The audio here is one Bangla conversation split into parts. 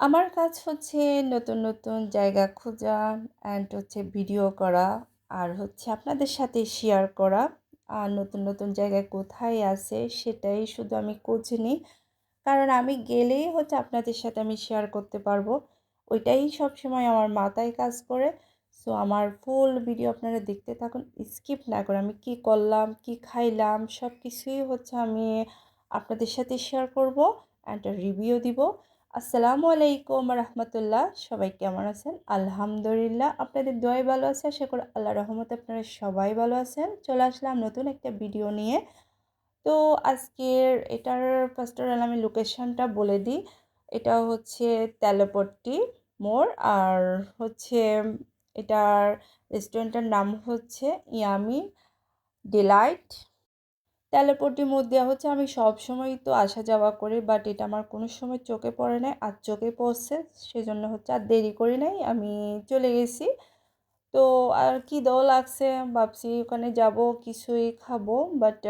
আমার কাজ হচ্ছে নতুন, নতুন জায়গা খোঁজা অ্যান্ড হচ্ছে ভিডিও করা আর হচ্ছে আপনাদের সাথে শেয়ার করা। আর নতুন, নতুন জায়গায় কোথায় আছে সেটাই শুধু আমি খোঁজ নিই। কারণ আমি গেলেই হচ্ছে আপনাদের সাথে আমি শেয়ার করতে পারব। ওইটাই সবসময় আমার মাথায় কাজ করে। সো আমার ফুল ভিডিও আপনারা দেখতে থাকুন। স্কিপ না করে আমি কি করলাম, কি খাইলাম সব কিছুই হচ্ছে আমি আপনাদের সাথে শেয়ার করব অ্যান্ড রিভিউ দিব। আসসালামু আলাইকুম রহমতুল্লাহ। সবাই কেমন আছেন? আলহামদুলিল্লাহ আপনাদের দোয়াই ভালো আছে। আশা করি আল্লাহ রহমতে আপনারা সবাই ভালো আছেন। চলে আসলাম নতুন একটা ভিডিও নিয়ে। তো আজকের এটার ফার্স্ট অল আমি লোকেশনটা বলে দিই। এটা হচ্ছে তেলপট্টি মোড়। আর হচ্ছে এটার রেস্টুরেন্টের নাম হচ্ছে ইয়ামি ডিলাইট। তেলেপটির মধ্যে হচ্ছে। আমি সব সময় তো আসা যাওয়া করি বাট এটা আমার কোনো সময় চোখে পড়ে নাই, আর চোখে পড়ছে, সেজন্য হচ্ছে আর দেরি করি নাই, আমি চলে গেছি। তো আর কি দল লাগছে? ভাবছি ওখানে যাব, কিছুই খাব বাট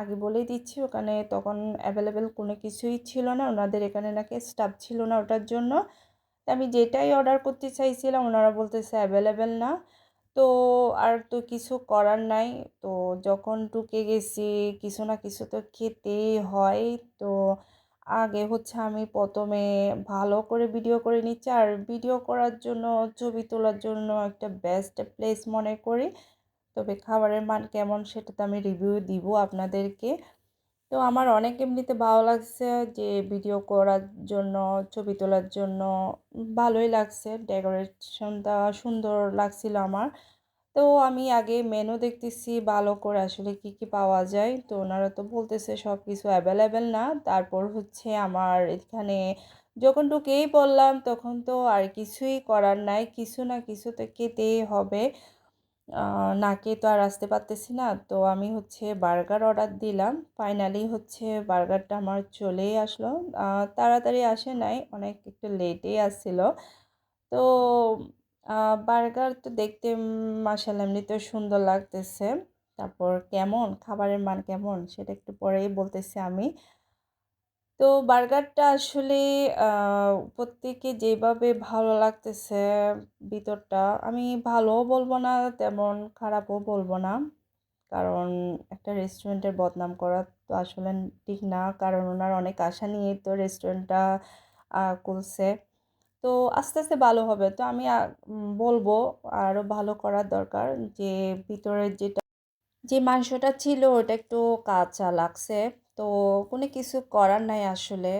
আগে বলেই দিচ্ছি, ওখানে তখন অ্যাভেলেবেল কোনো কিছুই ছিল না, ওনাদের এখানে নাকি স্টাফ ছিল না ওটার জন্য। আমি যেটাই অর্ডার করতে চাইছিলাম, ওনারা বলতেছে অ্যাভেলেবেল না। তো আর তো কিছু করার নাই। তো যখন ঢুকে গেছি কিছু না কিছু তো খেতেই হয়। তো আগে হচ্ছে আমি প্রথমে ভালো করে ভিডিও করে নিচ্ছি। আর ভিডিও করার জন্য, ছবি তোলার জন্য একটা বেস্ট প্লেস মনে করি। তবে খাবারের মান কেমন সেটা তো আমি রিভিউ দিব আপনাদেরকে। তো আমার অনেক এমনিতে ভালো লাগছে যে ভিডিও করার জন্য, ছবি তোলার জন্য ভালোই লাগছে। ডেকোরেশনটা সুন্দর লাগছিল আমার। তো আমি আগে মেনু দেখতেছি, ভালো করে আসলে কি কি পাওয়া যায়। তো ওনারা তো বলতেছে সব কিছু অ্যাভেলেবেল না। তারপর হচ্ছে আমার এখানে যখন ঢুকেই পড়লাম তখন তো আর কিছুই করার নাই। কিছু না কিছু তো খেতেই হবে। না খেয়ে তো আর আসতে পারতেছি না। তো আমি হচ্ছে বার্গার অর্ডার দিলাম। ফাইনালি হচ্ছে বার্গারটা আমার চলেই আসলো। তাড়াতাড়ি আসে নাই, অনেক একটু লেটেই আসছিল। তো বার্গার তো দেখতে মাসাল এমনিতেও সুন্দর লাগতেছে। তারপর কেমন? খাবারের মান কেমন? সেটা একটু পরেই বলতেছি আমি। তো বার্গারটা আসলে প্রত্যেকে যেভাবে ভালো লাগতেছে ভিতরটা, আমি ভালোও বলব না, তেমন খারাপও বলব না। কারণ একটা রেস্টুরেন্টের বদনাম করা তো আসলে ঠিক না, কারণ ওনার অনেক আশা নিয়ে তো রেস্টুরেন্টটা খুলছে। তো আস্তে আস্তে ভালো হবে। তো আমি বলব আরও ভালো করার দরকার যে, ভিতরের যেটা, যে মাংসটা ছিল ওটা একটু কাঁচা লাগছে। তো কোনো কিছু করার নাই আসলে।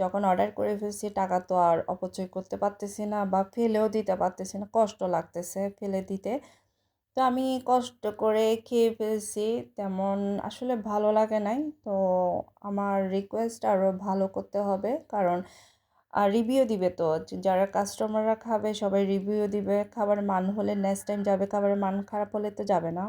যখন অর্ডার করে ফেলছি, টাকা তো আর অপচয় করতে পারতেছি না বা ফেলেও দিতে পারতেছি না, কষ্ট লাগতেছে ফেলে দিতে। তো আমি কষ্ট করে খেয়ে ফেলছি, তেমন আসলে ভালো লাগে নাই। তো আমার রিকোয়েস্ট আরও ভালো করতে হবে, কারণ আর রিভিউ দিবে তো। যারা কাস্টমাররা খাবে, সবাই রিভিউ দিবে। খাবার মান হলে নেক্সট টাইম যাবে, খাবারের মান খারাপ হলে তো যাবে না।